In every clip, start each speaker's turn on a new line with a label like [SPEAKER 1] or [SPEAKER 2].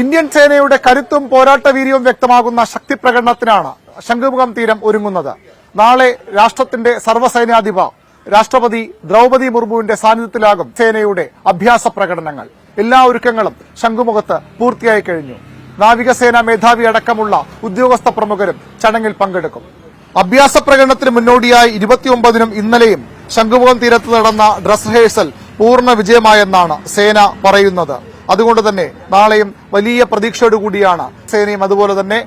[SPEAKER 1] Indian സേനയുടെ കരുത്തും പോരാട്ട വീര്യവും വ്യക്തമാകുന്ന ശക്തി പ്രകടനത്തിനാണ് ശംഖുമുഖം തീരം ഒരുങ്ങുന്നത് നാളെ രാഷ്ട്രത്തിന്റെ സർവ്വസൈന്യാധിപ രാഷ്ട്രപതി ദ്രൗപദി മുർമുവിന്റെ സാന്നിധ്യത്തിലാകും സേനയുടെ അഭ്യാസ പ്രകടനങ്ങൾ എല്ലാ ഒരുക്കങ്ങളും ശംഖുമുഖത്ത് പൂർത്തിയായി കഴിഞ്ഞു നാവികസേന മേധാവി അടക്കമുള്ള ഉദ്യോഗസ്ഥ പ്രമുഖരും ചടങ്ങിൽ പങ്കെടുക്കും അഭ്യാസ പ്രകടനത്തിന് മുന്നോടിയായി ഇരുപത്തിയൊമ്പതിനും ഇന്നലെയും ശംഖുമുഖം തീരത്ത് നടന്ന ഡ്രസ് റിഹേഴ്സൽ പൂർണ്ണ വിജയമായെന്നാണ് സേന പറയുന്നത് അതുകൊണ്ട് തന്നെ നാളെയും വലിയ കൂടിയാണ് സേനയും അതുപോലെ തന്നെ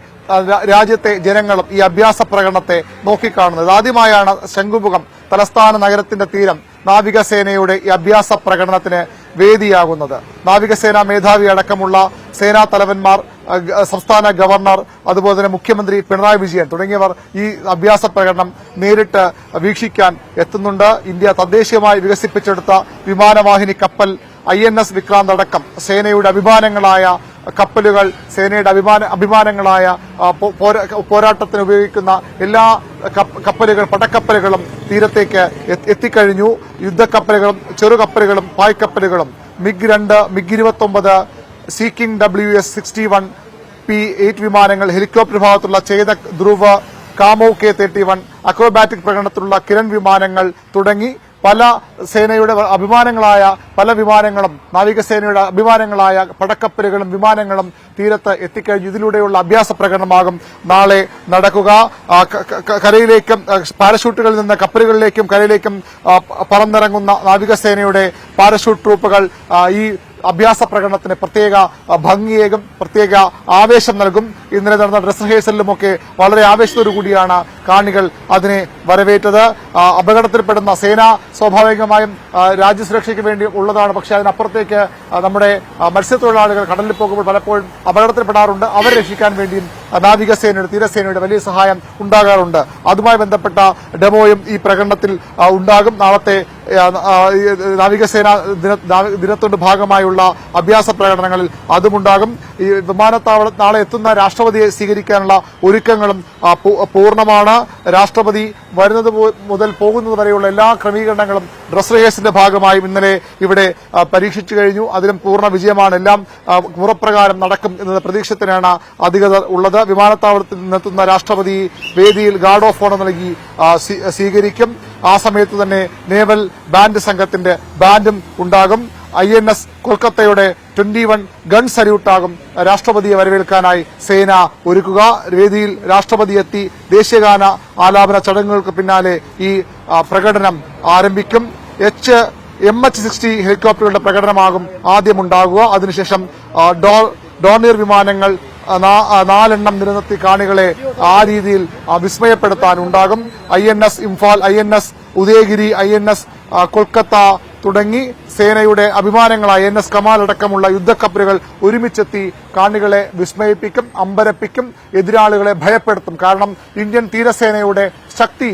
[SPEAKER 1] രാജ്യത്തെ ജനങ്ങളും ഈ അഭ്യാസ പ്രകടനത്തെ നോക്കിക്കാണുന്നത് ആദ്യമായാണ് ശംഖുമുഖം തലസ്ഥാന നഗരത്തിന്റെ തീരം നാവികസേനയുടെ ഈ അഭ്യാസ പ്രകടനത്തിന് വേദിയാകുന്നത് നാവികസേനാ മേധാവി അടക്കമുള്ള സേനാ തലവന്മാർ സംസ്ഥാന ഗവർണർ അതുപോലെ തന്നെ മുഖ്യമന്ത്രി പിണറായി വിജയൻ തുടങ്ങിയവർ ഈ അഭ്യാസ പ്രകടനം നേരിട്ട് വീക്ഷിക്കാൻ എത്തുന്നുണ്ട് ഇന്ത്യ തദ്ദേശീയമായി വികസിപ്പിച്ചെടുത്ത വിമാനവാഹിനി കപ്പൽ ഐ എൻ എസ് വിക്രാന്ത് അടക്കം സേനയുടെ അഭിമാനങ്ങളായ കപ്പലുകൾ സേനയുടെ അഭിമാന അഭിമാനങ്ങളായ പോരാട്ടത്തിന് ഉപയോഗിക്കുന്ന എല്ലാ കപ്പലുകൾ പടക്കപ്പലുകളും തീരത്തേക്ക് എത്തിക്കഴിഞ്ഞു യുദ്ധക്കപ്പലുകളും ചെറുകപ്പലുകളും പായ്ക്കപ്പലുകളും മിഗ് രണ്ട് മിഗ് ഇരുപത്തൊമ്പത് Sea King W S sixty one P eight വിമാനങ്ങൾ ഹെലികോപ്റ്റർ ഭാഗത്തുള്ള Chetak Dhruv Kamov K thirty one acrobatic പ്രകടനത്തിലുള്ള കിരൺ വിമാനങ്ങൾ തുടങ്ങി പല സേനയുടെ അഭിമാനങ്ങളായ പല വിമാനങ്ങളും നാവികസേനയുടെ അഭിമാനങ്ങളായ പടക്കപ്പലുകളും വിമാനങ്ങളും തീരത്ത് എത്തിക്കഴിഞ്ഞു ഇതിലൂടെയുള്ള അഭ്യാസ പ്രകടനമാകും നാളെ നടക്കുക കരയിലേക്കും പാരഷൂട്ടുകളിൽ നിന്ന് കപ്പലുകളിലേക്കും കരയിലേക്കും പറന്നിറങ്ങുന്ന നാവികസേനയുടെ പാരഷൂട്ട് ട്രൂപ്പുകൾ ഈ അഭ്യാസ പ്രകടനത്തിന് പ്രത്യേക ഭംഗിയേകും പ്രത്യേക ആവേശം നൽകും ഇന്നലെ നടന്ന ഡ്രസ് റിഹേഴ്സലിലുമൊക്കെ വളരെ ആവേശത്തോടു കൂടിയാണ് കാണികൾ അതിനെ വരവേറ്റത് അപകടത്തിൽപ്പെടുന്ന സേന സ്വാഭാവികമായും രാജ്യസുരക്ഷയ്ക്ക് വേണ്ടി ഉള്ളതാണ് പക്ഷെ അതിനപ്പുറത്തേക്ക് നമ്മുടെ മത്സ്യത്തൊഴിലാളികൾ കടലിൽ പോകുമ്പോൾ പലപ്പോഴും അപകടത്തിൽപ്പെടാറുണ്ട് അവരെ രക്ഷിക്കാൻ വേണ്ടിയും നാവികസേനയുടെ തീരസേനയുടെ വലിയ സഹായം ഉണ്ടാകാറുണ്ട് അതുമായി ബന്ധപ്പെട്ട ഡെമോയും ഈ പ്രകടനത്തിൽ ഉണ്ടാകും നാളത്തെ നാവികസേന ദിനത്തിന്റെ ഭാഗമായുള്ള അഭ്യാസ പ്രകടനങ്ങളിൽ അതുമുണ്ടാകും ഈ വിമാനത്താവളം നാളെ എത്തുന്ന രാഷ്ട്രപതിയെ സ്വീകരിക്കാനുള്ള ഒരുക്കങ്ങളും പൂർണ്ണമാണ് രാഷ്ട്രപതി വരുന്നത് മുതൽ പോകുന്നത് വരെയുള്ള എല്ലാ ക്രമീകരണങ്ങളും ഡ്രസ് റിഹേഴ്സിന്റെ ഭാഗമായും ഇന്നലെ ഇവിടെ പരീക്ഷിച്ചു കഴിഞ്ഞു അതിലും പൂർണ്ണ വിജയമാണ് എല്ലാം മുറപ്രകാരം നടക്കും എന്ന പ്രതീക്ഷത്തിനാണ് അധികൃതർ ഉള്ളത് വിമാനത്താവളത്തിൽ നിന്നെത്തുന്ന രാഷ്ട്രപതി വേദിയിൽ ഗാർഡ് ഓഫ് ഓണർ നൽകി സ്വീകരിക്കും ആ സമയത്ത് തന്നെ നേവൽ ബാൻഡ് സംഘത്തിന്റെ ബാൻഡും ഉണ്ടാകും ഐ എൻ എസ് കൊൽക്കത്തയുടെ ട്വന്റി വൺ ഗൺ സല്യൂട്ടാകും രാഷ്ട്രപതിയെ വരവേൽക്കാനായി സേന ഒരുക്കുക വേദിയിൽ രാഷ്ട്രപതി എത്തി ദേശീയഗാന ആലാപന ചടങ്ങുകൾക്ക് പിന്നാലെ ഈ പ്രകടനം ആരംഭിക്കും എച്ച് എം എച്ച് സിക്സ്റ്റി ഹെലികോപ്റ്ററുകളുടെ പ്രകടനമാകും ആദ്യമുണ്ടാകുക അതിനുശേഷം ഡോണിയർ വിമാനങ്ങൾ നാലെണ്ണം നിലനിർത്തി കാണികളെ ആ രീതിയിൽ വിസ്മയപ്പെടുത്താനുണ്ടാകും I N S Imphal I N S Udayagiri I N S Kolkata തുടങ്ങി സേനയുടെ അഭിമാനങ്ങളായ എൻ എസ് കമാൽ അടക്കമുള്ള യുദ്ധക്കപ്പലുകൾ ഒരുമിച്ചെത്തി കാണികളെ വിസ്മയിപ്പിക്കും അമ്പരപ്പിക്കും എതിരാളികളെ ഭയപ്പെടുത്തും കാരണം ഇന്ത്യൻ തീരസേനയുടെ ശക്തി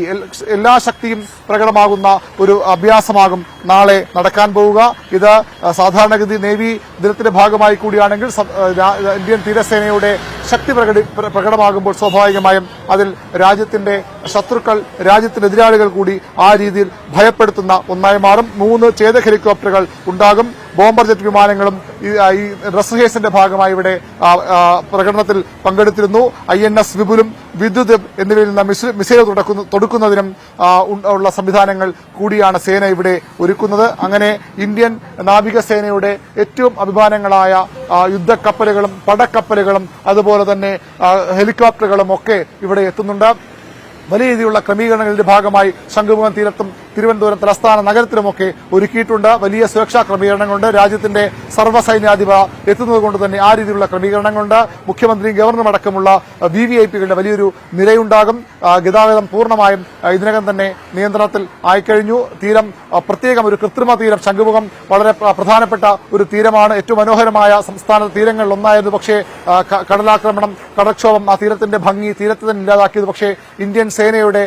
[SPEAKER 1] എല്ലാ ശക്തിയും പ്രകടമാകുന്ന ഒരു അഭ്യാസമാകും നാളെ നടക്കാൻ പോവുക ഇത് സാധാരണഗതി നേവി ദിനത്തിന്റെ ഭാഗമായി കൂടിയാണെങ്കിൽ ഇന്ത്യൻ തീരസേനയുടെ ശക്തി പ്രകടി പ്രകടമാകുമ്പോൾ സ്വാഭാവികമായും അതിൽ രാജ്യത്തിന്റെ ശത്രുക്കൾ രാജ്യത്തിന്റെ എതിരാളികൾ കൂടി ആ രീതിയിൽ ഭയപ്പെടുത്തുന്ന ഒന്നായി മാറും മൂന്ന് ചേത ഹെലികോപ്റ്ററുകൾ ഉണ്ടാകും ബോംബർ ജെറ്റ് വിമാനങ്ങളും ഈ റെസ്ഹേസിന്റെ ഭാഗമായി ഇവിടെ പ്രകടനത്തിൽ പങ്കെടുത്തിരുന്നു ഐ എൻ എസ് വിപുലും വിദ്യുത് എന്നിവയിൽ നിന്ന് മിസൈൽ തുടക്കുന്നതിനും ഉള്ള സംവിധാനങ്ങൾ കൂടിയാണ് സേന ഇവിടെ ഒരുക്കുന്നത് അങ്ങനെ ഇന്ത്യൻ നാവികസേനയുടെ ഏറ്റവും അഭിമാനങ്ങളായ യുദ്ധക്കപ്പലുകളും പടക്കപ്പലുകളും അതുപോലെ തന്നെ ഹെലികോപ്റ്ററുകളും ഒക്കെ ഇവിടെ എത്തുന്നുണ്ട് വലിയ രീതിയിലുള്ള ക്രമീകരണങ്ങളുടെ ഭാഗമായി ശംഖുമുഖം തീരത്തും തിരുവനന്തപുരം തലസ്ഥാന നഗരത്തിലുമൊക്കെ ഒരുക്കിയിട്ടുണ്ട് വലിയ സുരക്ഷാ ക്രമീകരണങ്ങളുണ്ട് രാജ്യത്തിന്റെ സർവ്വസൈന്യാധിപ എത്തുന്നത് കൊണ്ട് തന്നെ ആ രീതിയിലുള്ള ക്രമീകരണങ്ങളുണ്ട് മുഖ്യമന്ത്രിയും ഗവർണറും അടക്കമുള്ള വി വി ഐ പികളുടെ വലിയൊരു നിരയുണ്ടാകും ഗതാഗതം പൂർണ്ണമായും ഇതിനകം തന്നെ നിയന്ത്രണത്തിൽ ആയിക്കഴിഞ്ഞു തീരം പ്രത്യേകം ഒരു കൃത്രിമ തീരം ശംഖുമുഖം വളരെ പ്രധാനപ്പെട്ട ഒരു തീരമാണ് ഏറ്റവും മനോഹരമായ സംസ്ഥാന തീരങ്ങളിൽ ഒന്നായിരുന്നു പക്ഷേ കടലാക്രമണം കടക്ഷോഭം ആ തീരത്തിന്റെ ഭംഗി തീരത്തെ തന്നെ ഇല്ലാതാക്കിയത് പക്ഷേ ഇന്ത്യൻ സേനയുടെ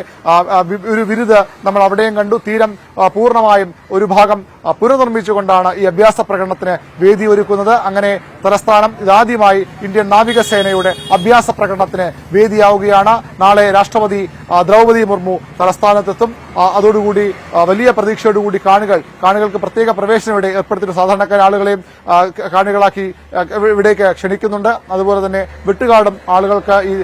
[SPEAKER 1] ഒരു വിരുത് നമ്മൾ അവിടെയും കണ്ടു തീരം പൂർണ്ണമായും ഒരു ഭാഗം പുനർനിർമ്മിച്ചുകൊണ്ടാണ് ഈ അഭ്യാസ പ്രകടനത്തിന് വേദിയൊരുക്കുന്നത് അങ്ങനെ തലസ്ഥാനം ഇതാദ്യമായി ഇന്ത്യൻ നാവികസേനയുടെ അഭ്യാസ പ്രകടനത്തിന് വേദിയാവുകയാണ് നാളെ രാഷ്ട്രപതി ദ്രൗപദി മുർമു തലസ്ഥാനത്തെത്തും അതോടുകൂടി വലിയ പ്രതീക്ഷയോടുകൂടി കാണികൾ കാണികൾക്ക് പ്രത്യേക പ്രവേശനം ഇവിടെ ഏർപ്പെടുത്തി സാധാരണക്കാർ ആളുകളെയും കാണികളാക്കി ഇവിടേക്ക് ക്ഷണിക്കുന്നുണ്ട് അതുപോലെ തന്നെ വെട്ടുകാടും ആളുകൾക്ക് ഈ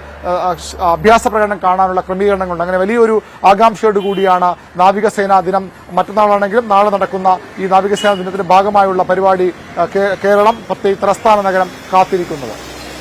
[SPEAKER 1] അഭ്യാസ പ്രകടനം കാണാനുള്ള ക്രമീകരണങ്ങളുണ്ട് അങ്ങനെ വലിയൊരു ആകാംക്ഷയോടുകൂടിയാണ് നാവികസേനാ ദിനം മറ്റന്നാളാണെങ്കിലും നാളെ നടക്കുന്ന ഈ നാവികസേന ദിനത്തിന്റെ ഭാഗമായുള്ള പരിപാടി കേരളം പ്രത്യേകിച്ച് തലസ്ഥാന നഗരം കാത്തിരിക്കുന്നത്